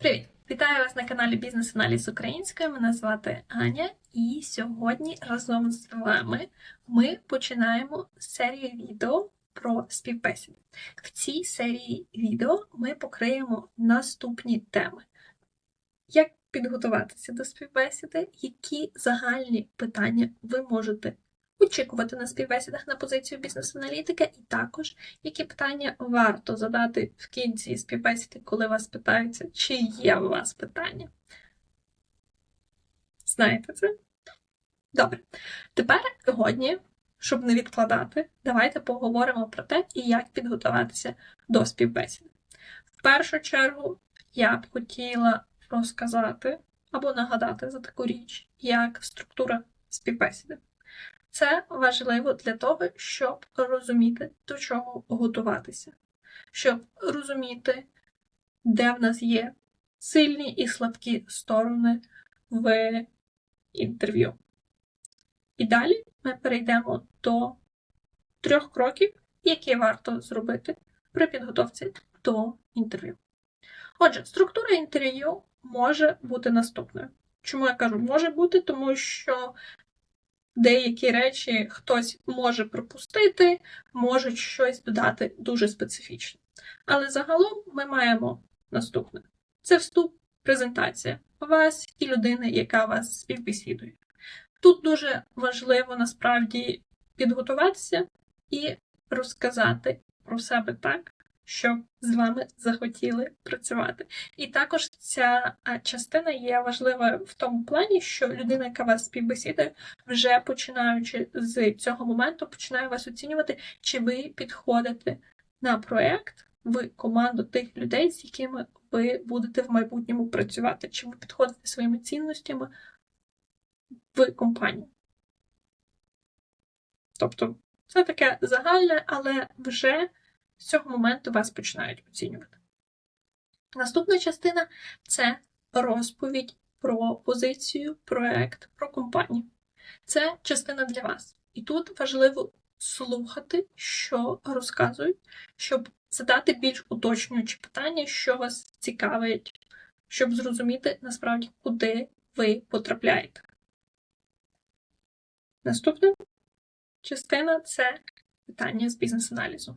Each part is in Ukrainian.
Привіт! Вітаю вас на каналі Бізнес Аналіз Українською. Мене звати Аня, і сьогодні разом з вами ми починаємо серію відео про співбесіди. В цій серії відео ми покриємо наступні теми: як підготуватися до співбесіди, які загальні питання ви можете очікувати на співбесідах на позицію бізнес-аналітика, і також які питання варто задати в кінці співбесіди, коли вас питаються, чи є у вас питання. Знаєте це? Добре. Тепер сьогодні, щоб не відкладати, давайте поговоримо про те, і як підготуватися до співбесіди. В першу чергу я б хотіла розказати або нагадати за таку річ, як структура співбесіди. Це важливо для того, щоб розуміти, до чого готуватися, щоб розуміти, де в нас є сильні і слабкі сторони в інтерв'ю. І далі ми перейдемо до трьох кроків, які варто зробити при підготовці до інтерв'ю. Отже, структура інтерв'ю може бути наступною. Чому я кажу може бути? Тому що деякі речі хтось може пропустити, можуть щось додати дуже специфічно. Але загалом ми маємо наступне: це вступ, презентація вас і людини, яка вас співбесідує. Тут дуже важливо насправді підготуватися і розказати про себе так, щоб з вами захотіли працювати. І також ця частина є важлива в тому плані, що людина, яка вас співбесідує, вже починаючи з цього моменту, починає вас оцінювати, чи ви підходите на проєкт в команду тих людей, з якими ви будете в майбутньому працювати, чи ви підходите своїми цінностями в компанію. Тобто, це таке загальне, але вже з цього моменту вас починають оцінювати. Наступна частина це розповідь про позицію, проект, про компанію. Це частина для вас. І тут важливо слухати, що розказують, щоб задати більш уточнюючі питання, що вас цікавить, щоб зрозуміти насправді, куди ви потрапляєте. Наступна частина це питання з бізнес-аналізу.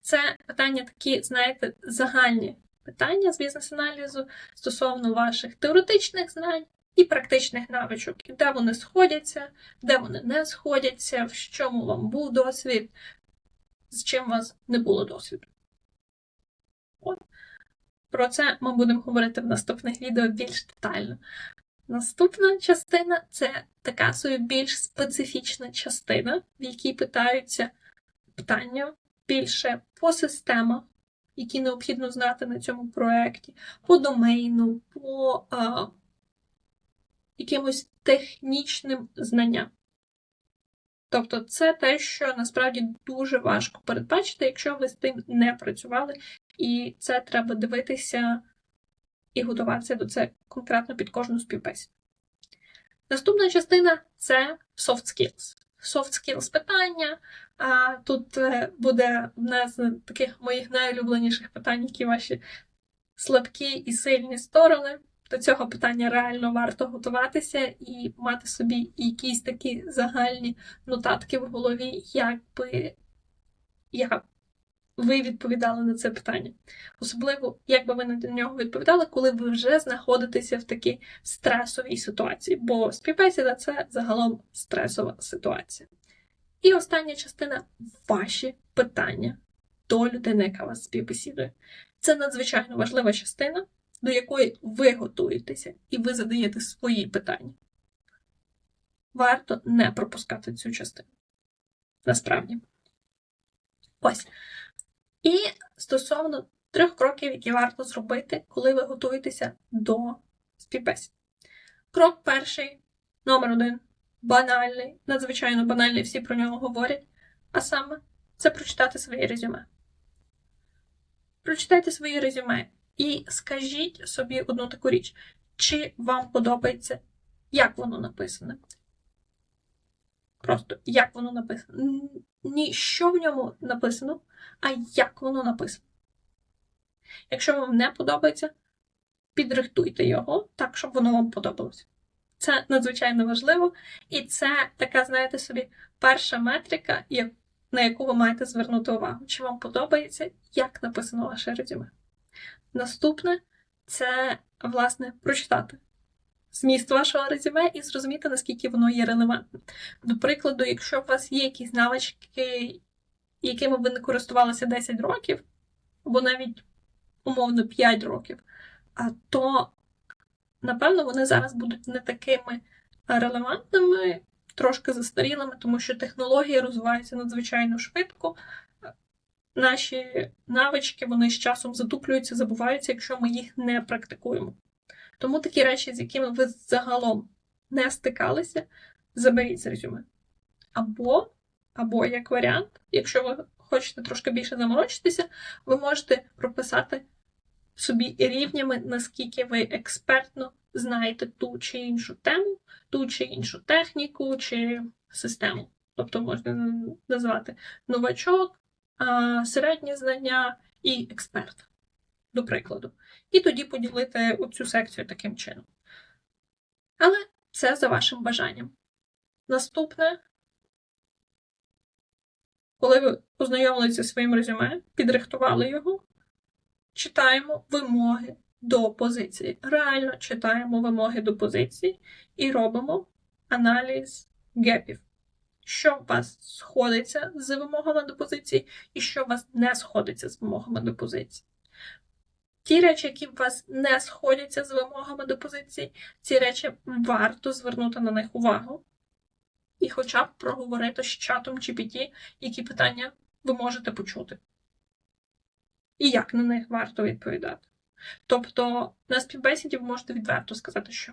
Це питання такі, знаєте, загальні питання з бізнес-аналізу стосовно ваших теоретичних знань і практичних навичок, де вони сходяться, де вони не сходяться, в чому вам був досвід, з чим у вас не було досвіду. От. Про це ми будемо говорити в наступних відео більш детально. Наступна частина це така собі більш специфічна частина, в якій питаються питання більше по системах, які необхідно знати на цьому проєкті, по домейну, по а, якимось технічним знанням. Тобто, це те, що насправді дуже важко передбачити, якщо ви з тим не працювали, і це треба дивитися і готуватися до це конкретно під кожну співбесіду. Наступна частина це soft skills. Soft skills питання. А тут е, буде одне з таких моїх найулюбленіших питань, які ваші слабкі і сильні сторони. До цього питання реально варто готуватися і мати собі якісь такі загальні нотатки в голові, як би як ви відповідали на це питання. Особливо, як би ви на нього відповідали, коли ви вже знаходитеся в такій стресовій ситуації, бо співбесіда це загалом стресова ситуація. І остання частина ваші питання до людини, яка вас співбесідує. Це надзвичайно важлива частина, до якої ви готуєтеся і ви задаєте свої питання. Варто не пропускати цю частину. Насправді. Ось. І стосовно трьох кроків, які варто зробити, коли ви готуєтеся до співбесід. Крок перший, номер один банальний, надзвичайно банальний, всі про нього говорять. А саме це прочитати своє резюме. Прочитайте своє резюме і скажіть собі одну таку річ, чи вам подобається, як воно написане. Просто як воно написано. Ні, що в ньому написано, а як воно написано. Якщо вам не подобається, підрихтуйте його так, щоб воно вам подобалось. Це надзвичайно важливо, і це така, знаєте собі, перша метрика, на яку ви маєте звернути увагу. Чи вам подобається, як написано ваше резюме. Наступне це, власне, прочитати зміст вашого резюме і зрозуміти, наскільки воно є релевантним. До прикладу, якщо у вас є якісь навички, якими ви не користувалися 10 років, або навіть умовно 5 років, то, напевно, вони зараз будуть не такими релевантними, трошки застарілими, тому що технології розвиваються надзвичайно швидко. Наші навички вони з часом затуплюються, забуваються, якщо ми їх не практикуємо. Тому такі речі, з якими ви загалом не стикалися, заберіть з резюме. Або, або як варіант, якщо ви хочете трошки більше заморочитися, ви можете прописати собі рівнями, наскільки ви експертно знаєте ту чи іншу тему, ту чи іншу техніку чи систему. Тобто можна назвати новачок, середні знання і експерт, до прикладу. І тоді поділити оцю секцію таким чином. Але це за вашим бажанням. Наступне, коли ви познайомилися зі своїм резюме, підрихтували його, читаємо вимоги до позиції. Реально читаємо вимоги до позиції і робимо аналіз гепів. Що у вас сходиться з вимогами до позиції, і що у вас не сходиться з вимогами до позиції. Ті речі, які у вас не сходяться з вимогами до позиції, ці речі варто звернути на них увагу і хоча б проговорити з чатом GPT, які питання ви можете почути. І як на них варто відповідати. Тобто на співбесіді ви можете відверто сказати, що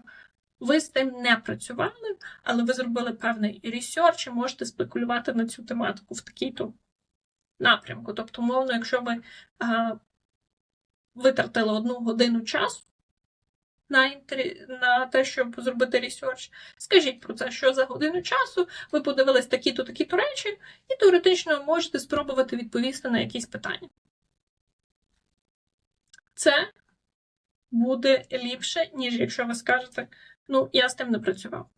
ви з тим не працювали, але ви зробили певний ресерч і можете спекулювати на цю тематику в такій-то напрямку. Тобто, мовно, якщо ви витратили одну годину часу на, інтері... на те, щоб зробити ресерч, скажіть про це, що за годину часу ви подивились такі-то, такі-то речі, і теоретично можете спробувати відповісти на якісь питання. Це буде ліпше, ніж якщо ви скажете, ну, я з тим не працював.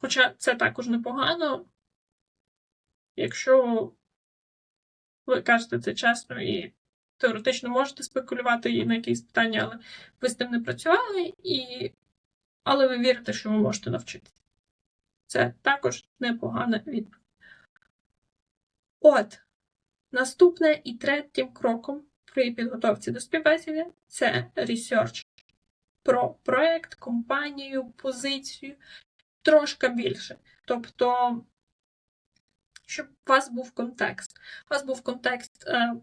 Хоча це також непогано, якщо ви кажете це чесно і теоретично можете спекулювати і на якісь питання, але ви з тим не працювали, і... але ви вірите, що ви можете навчитися. Це також непогана відповідь. От, наступне і третім кроком при підготовці до співбесіди це research про проект, компанію, позицію трошки більше. Тобто, щоб у вас був контекст. У вас був контекст, е,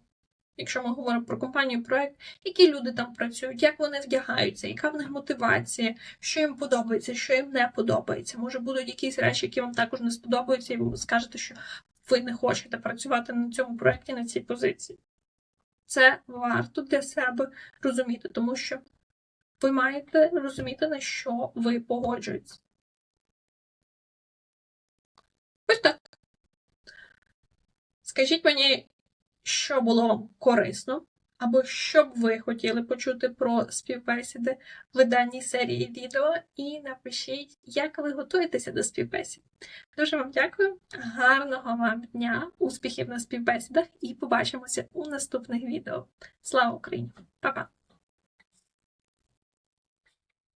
якщо ми говоримо про компанію, проект, які люди там працюють, як вони вдягаються, яка в них мотивація, що їм подобається, що їм не подобається. Може, будуть якісь речі, які вам також не сподобаються, і ви скажете, що ви не хочете працювати на цьому проєкті, на цій позиції. Це варто для себе розуміти, тому що ви маєте розуміти, на що ви погоджуєтесь. Ось так. Скажіть мені, що було корисно, або що б ви хотіли почути про співбесіди в даній серії відео, і напишіть, як ви готуєтеся до співбесід. Дуже вам дякую, гарного вам дня, успіхів на співбесідах і побачимося у наступних відео. Слава Україні! Па-па!